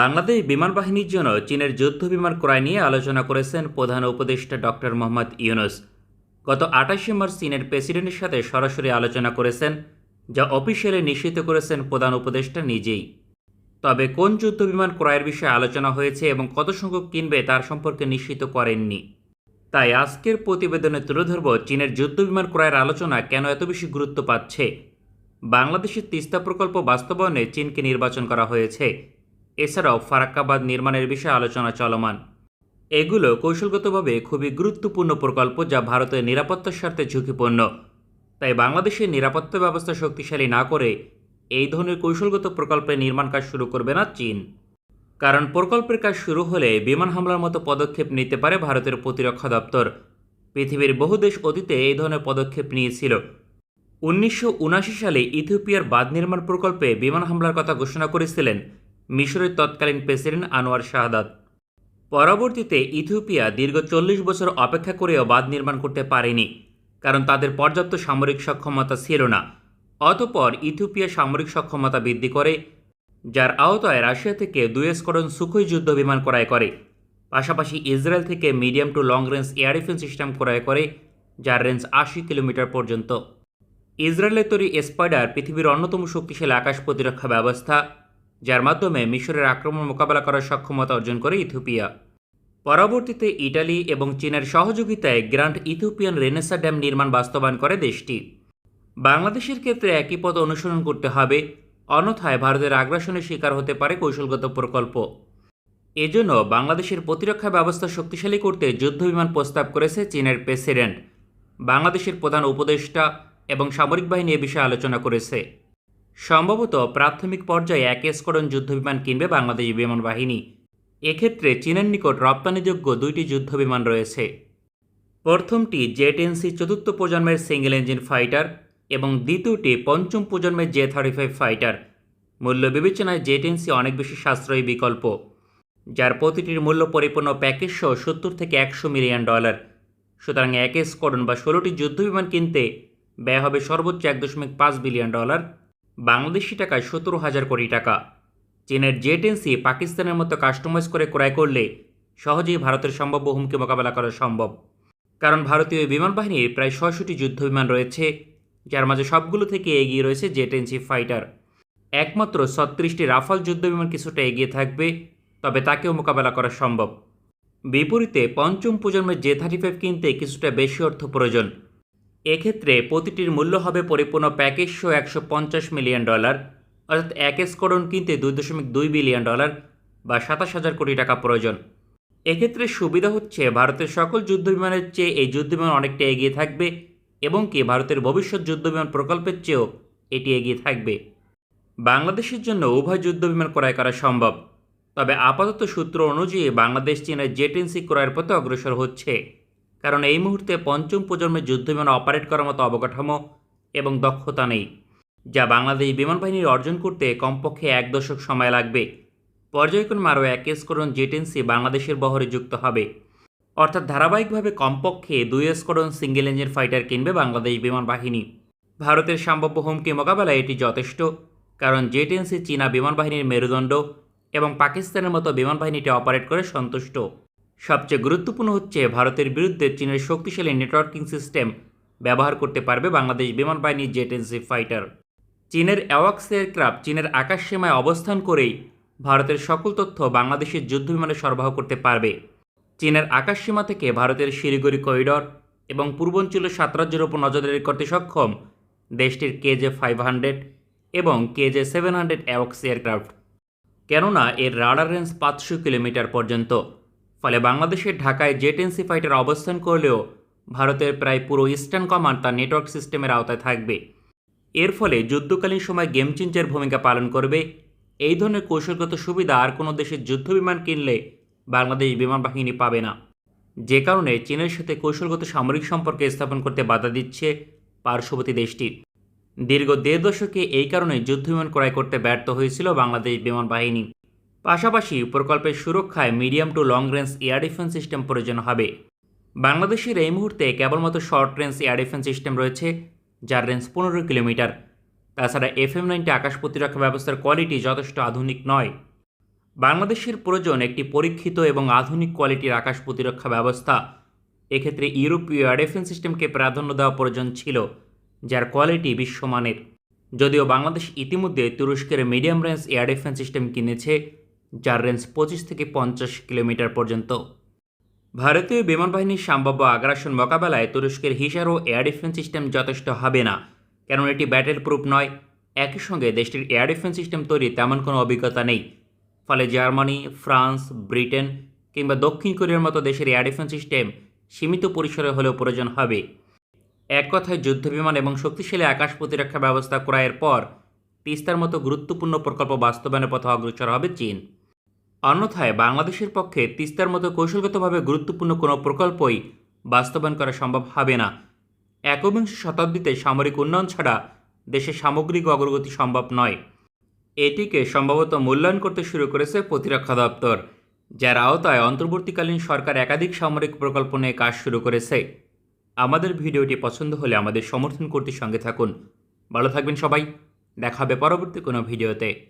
বাংলাদেশ বিমান বাহিনীর জন্য চীনের যুদ্ধ বিমান ক্রয় নিয়ে আলোচনা করেছেন প্রধান উপদেষ্টা ডক্টর মোহাম্মদ ইউনুস। গত আঠাশে মার্চ চীনের প্রেসিডেন্টের সাথে সরাসরি আলোচনা করেছেন, যা অফিসিয়ালি নিশ্চিত করেছেন প্রধান উপদেষ্টা নিজেই। তবে কোন যুদ্ধ বিমান ক্রয়ের বিষয়ে আলোচনা হয়েছে এবং কত সংখ্যক কিনবে তার সম্পর্কে নিশ্চিত করেননি। তাই আজকের প্রতিবেদনে তুলে ধরব চীনের যুদ্ধ বিমান ক্রয়ের আলোচনা কেন এত বেশি গুরুত্ব পাচ্ছে। বাংলাদেশের তিস্তা প্রকল্প বাস্তবায়নে চীনকে নির্বাচন করা হয়েছে। এছাড়াও ফারাক্কাবাদ নির্মাণের বিষয়ে আলোচনা চলমান। এগুলো কৌশলগতভাবে খুবই গুরুত্বপূর্ণ প্রকল্প যা ভারতের নিরাপত্তার স্বার্থে ঝুঁকিপূর্ণ। তাই বাংলাদেশের নিরাপত্তা ব্যবস্থা শক্তিশালী না করে এই ধরনের কৌশলগত প্রকল্পের নির্মাণ কাজ শুরু করবে না চীন। কারণ প্রকল্পের কাজ শুরু হলে বিমান হামলার মতো পদক্ষেপ নিতে পারে ভারতের প্রতিরক্ষা দপ্তর। পৃথিবীর বহু দেশ অতীতে এই ধরনের পদক্ষেপ নিয়েছিল। উনিশশো সালে ইথিওপিয়ার বাঁধ নির্মাণ প্রকল্পে বিমান হামলার কথা ঘোষণা করেছিলেন। মিশরের তৎকালীন প্রেসিডেন্ট আনোয়ার শাহাদাত। পরবর্তীতে ইথিওপিয়া দীর্ঘ চল্লিশ বছর অপেক্ষা করেও বাঁধ নির্মাণ করতে পারেনি, কারণ তাদের পর্যাপ্ত সামরিক সক্ষমতা ছিল না। অতপর ইথিওপিয়া সামরিক সক্ষমতা বৃদ্ধি করে, যার আওতায় রাশিয়া থেকে দুই স্কোয়াড্রন সুখই যুদ্ধ বিমান ক্রয় করে। পাশাপাশি ইসরায়েল থেকে medium to long range air defence system ক্রয় করে, যার রেঞ্জ আশি কিলোমিটার পর্যন্ত। ইসরায়েলের তৈরি স্পাইডার পৃথিবীর অন্যতম শক্তিশালী আকাশ প্রতিরক্ষা ব্যবস্থা যার মাধ্যমে মিশরের আক্রমণ মোকাবেলা করার সক্ষমতা অর্জন করে ইথিওপিয়া। পরবর্তীতে ইটালি এবং চীনের সহযোগিতায় গ্র্যান্ড ইথিওপিয়ান রেনেসা ড্যাম নির্মাণ বাস্তবায়ন করে দেশটি। বাংলাদেশের ক্ষেত্রে একই পথ অনুসরণ করতে হবে, অন্যথায় ভারতের আগ্রাসনের শিকার হতে পারে কৌশলগত প্রকল্প। এজন্য বাংলাদেশের প্রতিরক্ষা ব্যবস্থা শক্তিশালী করতে যুদ্ধবিমান প্রস্তাব করেছে চীনের প্রেসিডেন্ট। বাংলাদেশের প্রধান উপদেষ্টা এবং সামরিক বাহিনী এ বিষয়ে আলোচনা করেছে। সম্ভবত প্রাথমিক পর্যায়ে এক স্কোয়াড্রন যুদ্ধবিমান কিনবে বাংলাদেশ বিমান বাহিনী এক্ষেত্রে চীনের নিকট রপ্তানিযোগ্য দুইটি যুদ্ধবিমান রয়েছে। প্রথমটি জেট এনসি চতুর্থ প্রজন্মের সিঙ্গেল ইঞ্জিন ফাইটার এবং দ্বিতীয়টি পঞ্চম প্রজন্মের জে থার্টি ফাইভ ফাইটার। মূল্য বিবেচনায় জেট এনসি অনেক বেশি সাশ্রয়ী বিকল্প, যার প্রতিটির মূল্য পরিপূর্ণ প্যাকেজ সহ সত্তর থেকে একশো মিলিয়ন ডলার। সুতরাং এক স্কোয়াড্রন বা ষোলোটি যুদ্ধবিমান কিনতে ব্যয় হবে সর্বোচ্চ এক দশমিক পাঁচ বিলিয়ন ডলার। বাংলাদেশি টাকায় সতেরো হাজার কোটি টাকা। চীনের জেট এনসি পাকিস্তানের মতো কাস্টমাইজ করে ক্রয় করলে সহজেই ভারতের সম্ভাব্য হুমকি মোকাবেলা করা সম্ভব। কারণ ভারতীয় বিমান বাহিনীর প্রায় ছয়শটি যুদ্ধবিমান রয়েছে, যার মাঝে সবগুলো থেকে এগিয়ে রয়েছে জেট এনসি ফাইটার একমাত্র ছত্রিশটি রাফাল যুদ্ধবিমান কিছুটা এগিয়ে থাকবে, তবে তাকেও মোকাবেলা করা সম্ভব। বিপরীতে পঞ্চম প্রজন্মের জে থার্টি ফাইভ কিনতে কিছুটা বেশি অর্থ প্রয়োজন। এক্ষেত্রে প্রতিটির মূল্য হবে পরিপূর্ণ প্যাকেজ সহ একশো পঞ্চাশ মিলিয়ন ডলার, অর্থাৎ এক স্কোডন কিনতে দুই দশমিক দুই বিলিয়ন ডলার বা সাতাশ হাজার কোটি টাকা প্রয়োজন। এক্ষেত্রে সুবিধা হচ্ছে ভারতের সকল যুদ্ধবিমানের চেয়ে এই যুদ্ধবিমান অনেকটা এগিয়ে থাকবে এবং কি ভারতের ভবিষ্যৎ যুদ্ধবিমান প্রকল্পের চেয়েও এটি এগিয়ে থাকবে। বাংলাদেশের জন্য উভয় যুদ্ধবিমান ক্রয় করা সম্ভব। তবে আপাতত সূত্র অনুযায়ী বাংলাদেশ চীনের জেটেন্সি ক্রয়ের পথে অগ্রসর হচ্ছে। কারণ এই মুহূর্তে পঞ্চম প্রজন্মের যুদ্ধবিমান অপারেট করার মতো অবকাঠামো এবং দক্ষতা নেই, যা বাংলাদেশ বিমান বাহিনীর অর্জন করতে কমপক্ষে এক দশক সময় লাগবে। পর্যায়ক্রমে আরও এক স্কোডন জেটেন্সি বাংলাদেশের বহরে যুক্ত হবে। অর্থাৎ ধারাবাহিকভাবে কমপক্ষে দুই স্কোডন সিঙ্গেল ইঞ্জিন ফাইটার কিনবে বাংলাদেশ বিমান বাহিনী। ভারতের সম্ভাব্য হুমকি মোকাবেলায় এটি যথেষ্ট, কারণ জেটেন্সি চীনা বিমান বাহিনীর মেরুদণ্ড এবং পাকিস্তানের মতো বিমান বাহিনীটি অপারেট করে সন্তুষ্ট। সবচেয়ে গুরুত্বপূর্ণ হচ্ছে ভারতের বিরুদ্ধে চীনের শক্তিশালী নেটওয়ার্কিং সিস্টেম ব্যবহার করতে পারবে বাংলাদেশ বিমান বাহিনীর জেট এনসি ফাইটার। চীনের অ্যাওয়াক্স এয়ারক্রাফট চীনের আকাশ সীমায় অবস্থান করেই ভারতের সকল তথ্য বাংলাদেশের যুদ্ধ যুদ্ধবিমানে সরবরাহ করতে পারবে। চীনের আকাশ সীমা থেকে ভারতের শিলিগুড়ি করিডর এবং পূর্বাঞ্চলের সাত রাজ্যের ওপর নজরদারি করতে সক্ষম দেশটির কেজে ফাইভ হান্ড্রেড এবং কেজে সেভেন হান্ড্রেড অ্যাওয়াক্স এয়ারক্রাফট। কেননা এর রাডার রেঞ্জ পাঁচশো কিলোমিটার পর্যন্ত। ফলে বাংলাদেশের ঢাকায় জেটেন্সি ফাইটার অবস্থান করলেও ভারতের প্রায় পুরো ইস্টার্ন কমান্ড তার নেটওয়ার্ক সিস্টেমের আওতায় থাকবে। এর ফলে যুদ্ধকালীন সময় গেম চেঞ্জের ভূমিকা পালন করবে। এই ধরনের কৌশলগত সুবিধা আর কোনো দেশের যুদ্ধবিমান কিনলে বাংলাদেশ বিমান বাহিনী পাবে না। যে কারণে চীনের সাথে কৌশলগত সামরিক সম্পর্ক স্থাপন করতে বাধা দিচ্ছে পার্শ্ববর্তী দেশটি। দীর্ঘ দেড় দশকে এই কারণে যুদ্ধবিমান ক্রয় করতে ব্যর্থ হয়েছিল বাংলাদেশ বিমান বাহিনী। পাশাপাশি প্রকল্পের সুরক্ষায় medium to long range air defence system প্রয়োজন হবে। বাংলাদেশের এই মুহূর্তে কেবলমাত্র short range air defence system রয়েছে, যার রেঞ্জ পনেরো কিলোমিটার। তাছাড়া এফ এম নাইনটি আকাশ প্রতিরক্ষা ব্যবস্থার কোয়ালিটি যথেষ্ট আধুনিক নয়। বাংলাদেশের প্রয়োজন একটি পরীক্ষিত এবং আধুনিক কোয়ালিটির আকাশ প্রতিরক্ষা ব্যবস্থা। এক্ষেত্রে ইউরোপীয় এয়ার ডিফেন্স সিস্টেমকে প্রাধান্য দেওয়া প্রয়োজন ছিল, যার কোয়ালিটি বিশ্বমানের। যদিও বাংলাদেশ ইতিমধ্যে তুরস্কের medium range air defence system কিনেছে যার রেঞ্জ পঁচিশ থেকে পঞ্চাশ কিলোমিটার পর্যন্ত। ভারতীয় বিমান বাহিনীর সম্ভাব্য আগ্রাসন মোকাবেলায় তুরস্কের হিসারও এয়ার ডিফেন্স সিস্টেম যথেষ্ট হবে না, কারণ এটি ব্যাটেল প্রুফ নয়। একই সঙ্গে দেশটির এয়ার ডিফেন্স সিস্টেম তৈরি তেমন কোনো অভিজ্ঞতা নেই। ফলে জার্মানি, ফ্রান্স, ব্রিটেন কিংবা দক্ষিণ কোরিয়ার মতো দেশের এয়ার ডিফেন্স সিস্টেম সীমিত পরিসরে হলেও প্রয়োজন হবে। এক কথায় যুদ্ধবিমান এবং শক্তিশালী আকাশ প্রতিরক্ষা ব্যবস্থা ক্রয়ের পর তিস্তার মতো গুরুত্বপূর্ণ প্রকল্প বাস্তবায়নের পথে অগ্রসর হবে চীন। অন্যথায় বাংলাদেশের পক্ষে তিস্তার মতো কৌশলগতভাবে গুরুত্বপূর্ণ কোনো প্রকল্পই বাস্তবায়ন করা সম্ভব হবে না। একবিংশ শতাব্দীতে সামরিক উন্নয়ন ছাড়া দেশের সামগ্রিক অগ্রগতি সম্ভব নয়। এটিকে সম্ভবত মূল্যায়ন করতে শুরু করেছে প্রতিরক্ষা দপ্তর, যার আওতায় অন্তর্বর্তীকালীন সরকার একাধিক সামরিক প্রকল্প নিয়ে কাজ শুরু করেছে। আমাদের ভিডিওটি পছন্দ হলে আমাদের সমর্থন করতে সঙ্গে থাকুন। ভালো থাকবেন সবাই। দেখা হবে পরবর্তী কোনো ভিডিওতে।